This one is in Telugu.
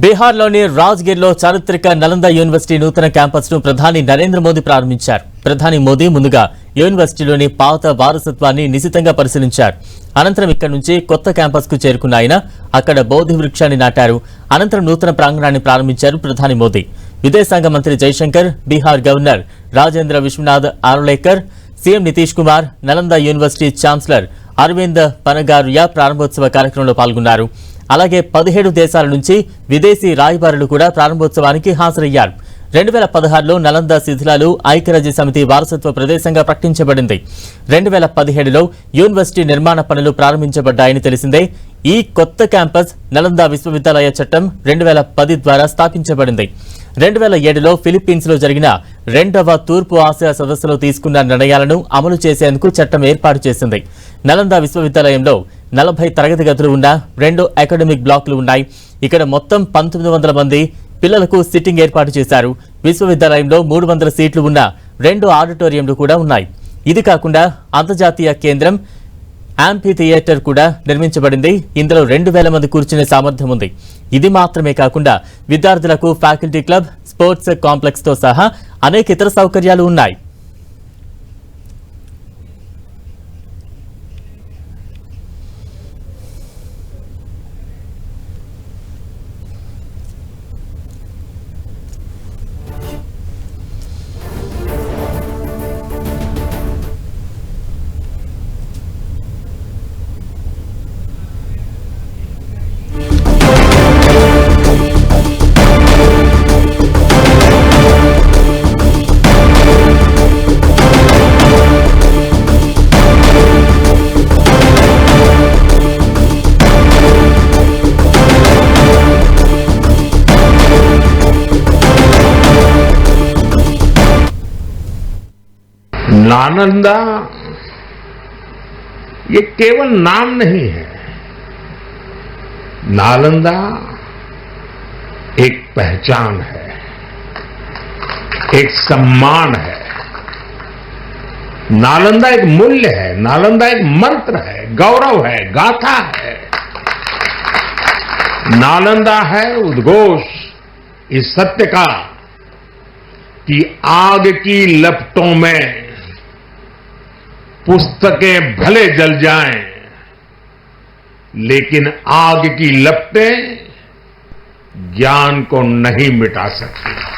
బీహార్లోని రాజ్గిర్లో చారిత్రక నలంద యూనివర్సిటీ నూతన క్యాంపస్ను ప్రధాని నరేంద్ర మోదీ ప్రారంభించారు. ప్రధాని మోదీ ముందుగా యూనివర్సిటీలోని పాత వారసత్వాన్ని నిశితంగా పరిశీలించారు. అనంతరం ఇక్కడి నుంచి కొత్త క్యాంపస్కు చేరుకున్న ఆయన అక్కడ బౌద్ధి వృక్షాన్ని నాటారు. అనంతరం నూతన ప్రాంగణాన్ని ప్రారంభించారు ప్రధాని మోదీ. విదేశాంగ మంత్రి Jaishankar Bihar governor Rajendra Vishwanath Arlekar CM Nitish Kumar Nalanda university chancellor Arvind Panagariya ప్రారంభోత్సవ కార్యక్రమంలో పాల్గొన్నారు. అలాగే పదిహేడు దేశాల నుంచి విదేశీ రాయబారులు కూడా ప్రారంభోత్సవానికి హాజరయ్యారు. రెండు వేల పదహారులో నలంద శిథిలాలు ఐక్యరాజ్య సమితి వారసత్వ ప్రదేశంగా ప్రకటించబడింది. రెండు వేల పదిహేడులో యూనివర్సిటీ నిర్మాణ పనులు ప్రారంభించబడ్డాయని తెలిసిందే. ఈ కొత్త క్యాంపస్ నలంద విశ్వవిద్యాలయ చట్టం రెండు వేల పది ద్వారా స్థాపించబడింది. రెండు వేల ఏడులో ఫిలిప్పీన్స్లో జరిగిన రెండవ తూర్పు ఆసియా సదస్సులో తీసుకున్న నిర్ణయాలను అమలు చేసేందుకు చట్టం ఏర్పాటు చేసింది. నలంద విశ్వవిద్యాలయంలో నలభై తరగతి గదులు ఉన్న రెండు అకాడమిక్ బ్లాక్లు ఉన్నాయి. ఇక్కడ మొత్తం పంతొమ్మిది వందల మంది పిల్లలకు సిట్టింగ్ ఏర్పాటు చేశారు. విశ్వవిద్యాలయంలో మూడు వందల సీట్లు ఉన్న రెండు ఆడిటోరియంలు కూడా ఉన్నాయి. ఇది కాకుండా అంతర్జాతీయ కేంద్రం యాంపీ థియేటర్ కూడా నిర్మించబడింది. ఇందులో రెండు వేల మంది కూర్చునే సామర్థ్యం ఉంది. ఇది మాత్రమే కాకుండా విద్యార్థులకు ఫ్యాకల్టీ క్లబ్ స్పోర్ట్స్ కాంప్లెక్స్తో సహా అనేక ఇతర సౌకర్యాలు ఉన్నాయి. नालंदा ये केवल नाम नहीं है। नालंदा एक पहचान है, एक सम्मान है। नालंदा एक मूल्य है, नालंदा एक मंत्र है, गौरव है, गाथा है। नालंदा है उद्घोष इस सत्य का कि आग की लपटों में पुस्तकें भले जल जाएँ लेकिन आग की लपटें ज्ञान को नहीं मिटा सकती।